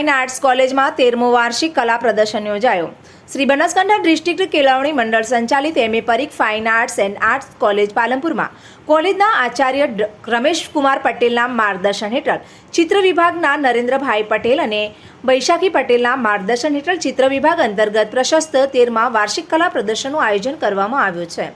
Fine arts કોલેજમાં તેરમો વાર્ષિક કલા પ્રદર્શન યોજાયો. શ્રી બનાસકાંઠા ડિસ્ટ્રિક્ટ કેળવણી મંડળ સંચાલિત MA Parikh fine arts and arts college પાલનપુરમાં. કોલેજના આચાર્ય રમેશ કુમાર પટેલના માર્ગદર્શન હેઠળ ચિત્ર વિભાગના નરેન્દ્રભાઈ પટેલ અને વૈશાખી પટેલના માર્ગદર્શન હેઠળ ચિત્ર વિભાગ અંતર્ગત પ્રશસ્ત તેરમાં વાર્ષિક કલા પ્રદર્શનનું આયોજન કરવામાં આવ્યું છે.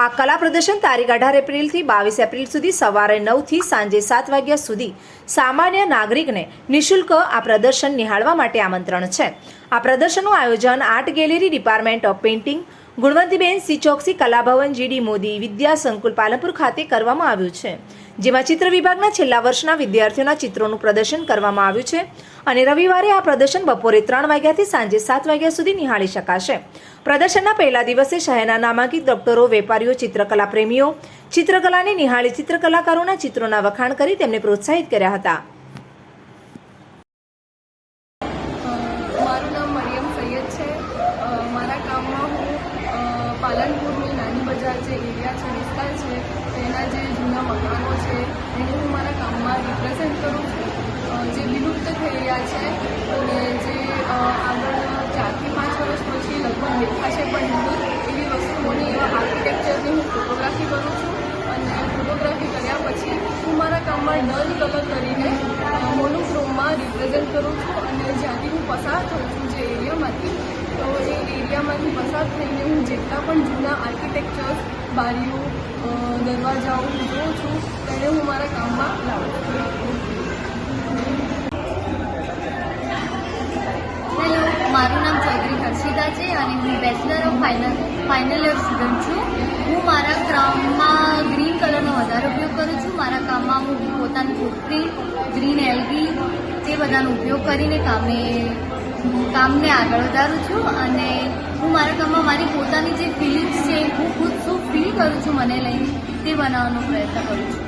આ કલા પ્રદર્શન તારીખ અઢાર એપ્રિલથી બાવીસ એપ્રિલ સુધી સવારે નવથી સાંજે સાત વાગ્યા સુધી સામાન્ય નાગરિકને નિઃશુલ્ક આ પ્રદર્શન નિહાળવા માટે આમંત્રણ છે. આ પ્રદર્શનનું આયોજન art gallery department of painting Gunvantiben C Choksi Kalabhavan GD Modi Vidya Sankul Palanpur ખાતે કરવામાં આવ્યું છે. જેમાં ચિત્ર વિભાગના છેલ્લા વર્ષના વિદ્યાર્થીઓના ચિત્રોનું પ્રદર્શન કરવામાં આવ્યું છે અને રવિવારે આ પ્રદર્શન બપોરે ત્રણ વાગ્યાથી સાંજે સાત વાગ્યા સુધી નિહાળી શકાશે. પ્રદર્શનના પહેલા દિવસે શહેરના નામાંકિત ડોક્ટરો, વેપારીઓ, ચિત્રકલા પ્રેમીઓ, ચિત્રકલાને નિહાળી ચિત્રકલાકારોના ચિત્રોના વખાણ કરી તેમને પ્રોત્સાહિત કર્યા હતા. પાલનપુરની નાની બજાર જે એરિયા છે, વિસ્તાર છે, તેના જે જૂના મકાનો છે એને હું મારા કામમાં રિપ્રેઝેન્ટ કરું છું અ, જે વિલુપ્ત થઈ રહ્યા છે. અને જે અ, આગળ ચારથી પાંચ વર્ષ પછી લગભગ દેખાશે પણ નહીં એવી વસ્તુઓની એવા આર્કિટેક્ચરની હું ફોટોગ્રાફી કરું છું. અને ફોટોગ્રાફી કર્યા પછી હું મારા કામમાં ડલ કલર કરીને મોનોક્રોમમાં રિપ્રેઝેન્ટ કરું છું અને જ્યાંથી હું પસાર થઉં છું જે એરિયામાંથી તો એ એરિયામાંથી પસાર થઈને હું જેટલા પણ જૂના આર્કિટેક્ચર્સ બારીઓ દરવાજાઓ જોઉં છું તેને હું મારા કામમાં લાવું છું હેલો મારું નામ ચૌધરી હર્ષિતા છે અને હું bachelor of final final year student છું. હું મારા કામમાં ગ્રીન કલરનો વધારે ઉપયોગ કરું છું. મારા કામમાં હું પોતાનું ફૂટપ્રિન્ટ ગ્રીન એલગી તે બધાનો ઉપયોગ કરીને કામે, કામને આગળ વધારું છું. અને હું મારા કામમાં મારી પોતાની જે ફિલિંગ્સ છે, હું ખુદ શું ફીલ કરું છું મને લઈને તે બનાવવાનો પ્રયત્ન કરું છું.